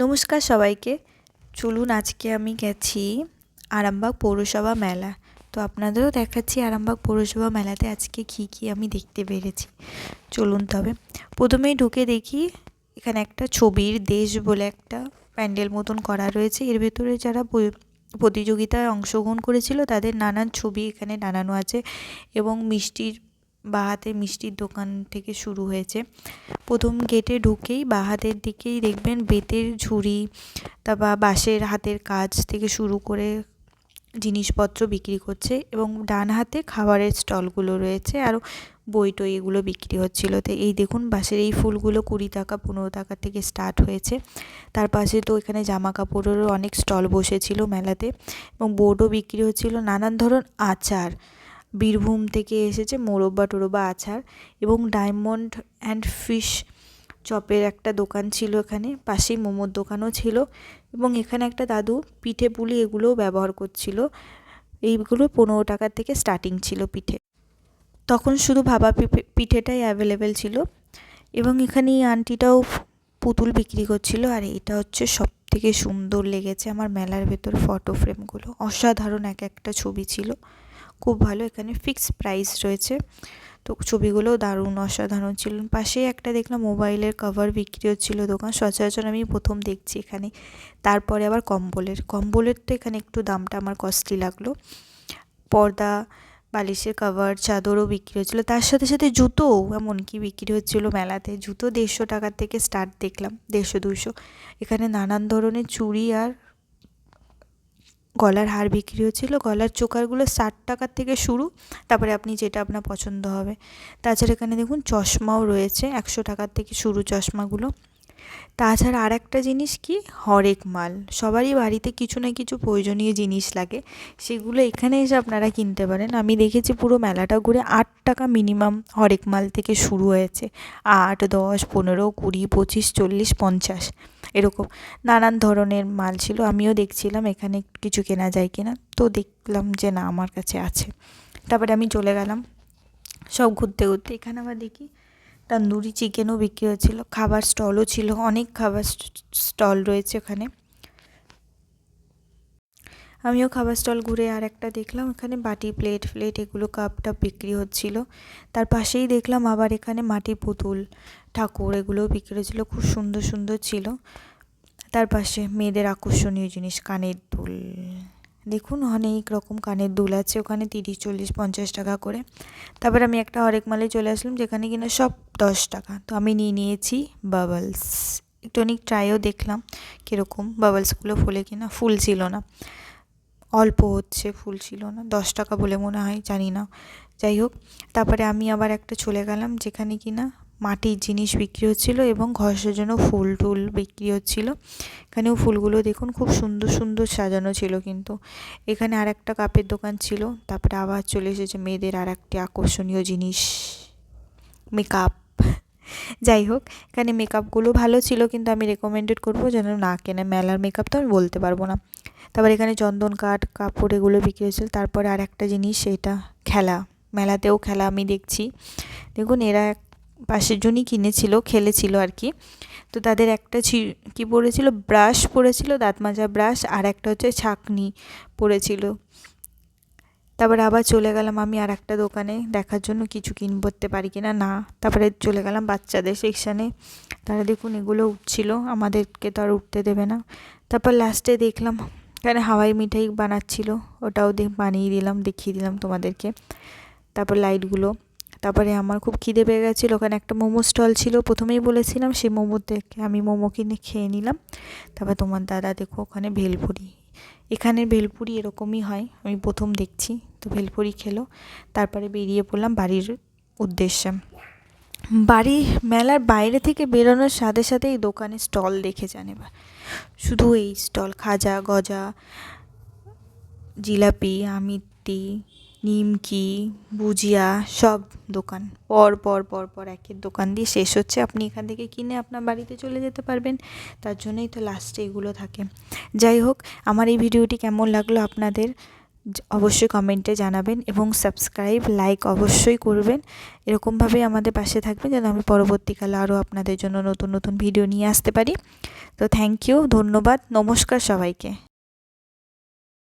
নমস্কার সবাইকে। চলুন আজকে আমি গেছি আরামবাগ পৌরসভা মেলা। তো আপনাদেরও দেখাচ্ছি আরামবাগ পৌরসভা মেলাতে আজকে কী কী আমি দেখতে পেরেছি। চলুন তবে। প্রথমেই ঢুকে দেখি, এখানে একটা ছবির দেশ বলে একটা প্যান্ডেল মতন করা রয়েছে। এর ভেতরে যারা প্রতিযোগিতায় অংশগ্রহণ করেছিল, তাদের নানান ছবি এখানে টানানো আছে এবং মিষ্টির বা হাতে মিষ্টির দোকান থেকে শুরু হয়েছে। প্রথম গেটে ঢুকেই বা হাতের দিকেই দেখবেন বেতের ঝুড়ি, তারপর বাঁশের হাতের কাজ থেকে শুরু করে জিনিসপত্র বিক্রি করছে এবং ডান হাতে খাবারের স্টলগুলো রয়েছে আর বই টই এগুলো বিক্রি হচ্ছিল। তো এই দেখুন বাঁশের এই ফুলগুলো কুড়ি টাকা, পনেরো টাকা থেকে স্টার্ট হয়েছে। তার পাশে তো এখানে জামা কাপড়েরও অনেক স্টল বসেছিল মেলাতে এবং বোর্ডও বিক্রি হচ্ছিল নানান ধরন আচার। বীরভূম থেকে এসেছে মোরব্বা টোরব্বা আচার এবং ডায়মন্ড অ্যান্ড ফিশ চপের একটা দোকান ছিল এখানে, পাশেই মোমোর দোকানও ছিল এবং এখানে একটা দাদু পিঠে পুলি এগুলোও ব্যবহার করছিল। এইগুলো পনেরো টাকা থেকে স্টার্টিং ছিল পিঠে। তখন শুধু ভাবা পিঠে, পিঠেটাই অ্যাভেলেবেল ছিল এবং এখানে এই আন্টিটাও পুতুল বিক্রি করছিল আর এটা হচ্ছে সব থেকে সুন্দর লেগেছে আমার মেলার ভেতর ফটো ফ্রেমগুলো অসাধারণ এক একটা ছবি ছিল। খুব ভালো। এখানে ফিক্স প্রাইস রয়েছে। তো ছবিগুলো দারুণ, অসাধারণ ছিল। পাশেই একটা দেখলাম মোবাইলের কভার বিক্রি হচ্ছিল দোকান। সচরাচর আমি প্রথম দেখছি এখানে। তারপরে আবার কম্বলের। কম্বলের তো এখানে একটু দামটা আমার কস্টলি লাগল। পর্দা, বালিশের কভার চাদরও বিক্রি হচ্ছিল তার সাথে সাথে জুতোও এমনকি বিক্রি হচ্ছিল মেলাতে। জুতো দেড়শো টাকার থেকে স্টার্ট দেখলাম, দেড়শো, দুশো। এখানে নানান ধরনের চুড়ি আর গলার হার বিক্রি হচ্ছিল। গলার চোকারগুলো ষাট টাকার থেকে শুরু, তারপরে আপনি যেটা আপনার পছন্দ হবে। তাছাড়া এখানে দেখুন চশমাও রয়েছে, একশো টাকার থেকে শুরু চশমাগুলো। তাছাড়া আর একটা জিনিস কি? হরেক মাল। সবারই বাড়িতে কিছু না কিছু প্রয়োজনীয় জিনিস লাগে। সেগুলো এখানে এসে আপনারা কিনতে পারেন। আমি দেখেছি পুরো মেলাটা ঘুরে আট টাকা মিনিমাম হরেক মাল থেকে শুরু হয়েছে। আট, দশ, পনেরো, কুড়ি, পঁচিশ, চল্লিশ, পঞ্চাশ এরকম নানান ধরনের মাল ছিল। আমিও দেখছিলাম এখানে কিছু কেনা যায় কিনা। তো দেখলাম যে না, আমার কাছে আছে। তারপরে আমি চলে গেলাম। সব ঘুরতে ঘুরতে এখানে আবার দেখি তন্দুরি চিকেনও বিক্রি হচ্ছিল খাবার স্টলও ছিল, অনেক খাবার স্টল রয়েছে ওখানে। আমিও খাবার স্টল ঘুরে আর একটা দেখলাম, এখানে বাটি প্লেট ফ্লেট এগুলো কাপ টাপ বিক্রি হচ্ছিল। তার পাশেই দেখলাম আবার এখানে মাটির পুতুল, ঠাকুর এগুলোও বিক্রি হচ্ছিল খুব সুন্দর সুন্দর ছিল। তার পাশে মেয়েদের আকর্ষণীয় জিনিস, কানের দুল। দেখুন, অনেক রকম কানের দুল আছে, ওখানে তিরিশ, চল্লিশ, পঞ্চাশ টাকা করে। তারপর আমি একটা হরেক মালে চলে আসলাম, যেখানে কিনা সব দশ টাকা। তো আমি নিয়ে নিয়েছি বাবলস একটু অনেক ট্রাইও দেখলাম, কীরকম বাবলসগুলো ফুলে কিনা, ফুল ছিল না। অল্প হচ্ছে, ফুল ছিল না, দশ টাকা বলে মনে হয়, জানি না। যাই হোক, তারপরে আমি আবার একটা চলে গেলাম, যেখানে কিনা মাটির জিনিস বিক্রি হচ্ছিল এবং ঘর সাজানো ফুল টুল বিক্রি হচ্ছিল। এখানেও ফুলগুলো দেখুন খুব সুন্দর সুন্দর সাজানো ছিল কিন্তু। এখানে আর একটা কাপের দোকান ছিল, তারপরে আবার চলে এসেছে মেয়েদের আর একটি আকর্ষণীয় জিনিস মেকআপ যাই হোক, এখানে মেকআপগুলো ভালো ছিল কিন্তু আমি রেকমেন্ডেড করব যেন না কেনে মেলার মেকআপ তো আমি বলতে পারব না। তারপর এখানে চন্দন কাঠ, কাপড় এগুলো বিক্রি হয়েছিল তারপরে আর একটা জিনিস, সেটা খেলা। মেলাতেও খেলা আমি দেখছি। দেখুন এরা এক পাশের জনই কিনেছিল, খেলেছিল আর কি। তো তাদের একটা ছি, কী পড়েছিল ব্রাশ পড়েছিল দাঁত মাজা ব্রাশ, আর একটা হচ্ছে ছাকনি পড়েছিল তারপর আবার চলে গেলাম আমি আর একটা দোকানে, দেখার জন্য কিছু কিনবতে পারি কিনা না? তারপরে চলে গেলাম বাচ্চাদের সেকশানে তারা দেখুন এগুলো উঠছিল, আমাদেরকে তো আর উঠতে দেবে না। তারপর লাস্টে দেখলাম, এখানে হাওয়াই মিঠাই বানাচ্ছিল, ওটাও দেখ বানিয়ে দিলাম, দেখিয়ে দিলাম তোমাদেরকে। তারপর লাইটগুলো তারপরে আমার খুব খিদে পেয়ে গেছিল, ওখানে একটা মোমো স্টল ছিল, প্রথমেই বলেছিলাম সেই মোমো দেখে আমি মোমো কিনে খেয়ে নিলাম। তারপর তোমার দাদা দেখো ওখানে ভেলপুরি এখানের ভেলপুরি এরকমই হয়, আমি প্রথম দেখছি, তো ভেলপুরি খেলো, তারপরে বেরিয়ে পড়লাম বাড়ির উদ্দেশ্যে। বাড়ি মেলার বাইরে থেকে বেরোনোর সাথে সাথে এই দোকানে স্টল দেখে যান এবার। শুধু এই স্টল খাজা, গজা, জিলাপি, আমিত্তি নিমকি, ভুজিয়া সব দোকান। পর পর পর পর একের দোকান দিয়ে শেষ হচ্ছে। আপনি এখান থেকে কিনে আপনার বাড়িতে চলে যেতে পারবেন। তার জন্যই তো লাস্টে এগুলো থাকে। যাই হোক, আমার এই ভিডিওটি কেমন লাগল আপনাদের অবশ্যই কমেন্টে জানাবেন এবং সাবস্ক্রাইব লাইক অবশ্যই করবেন। এরকমভাবে আমাদের পাশে থাকবেন যেন আমি পরবর্তীকালে আরও আপনাদের জন্য নতুন নতুন ভিডিও নিয়ে আসতে পারি। তো থ্যাংক ইউ ধন্যবাদ, নমস্কার সবাইকে।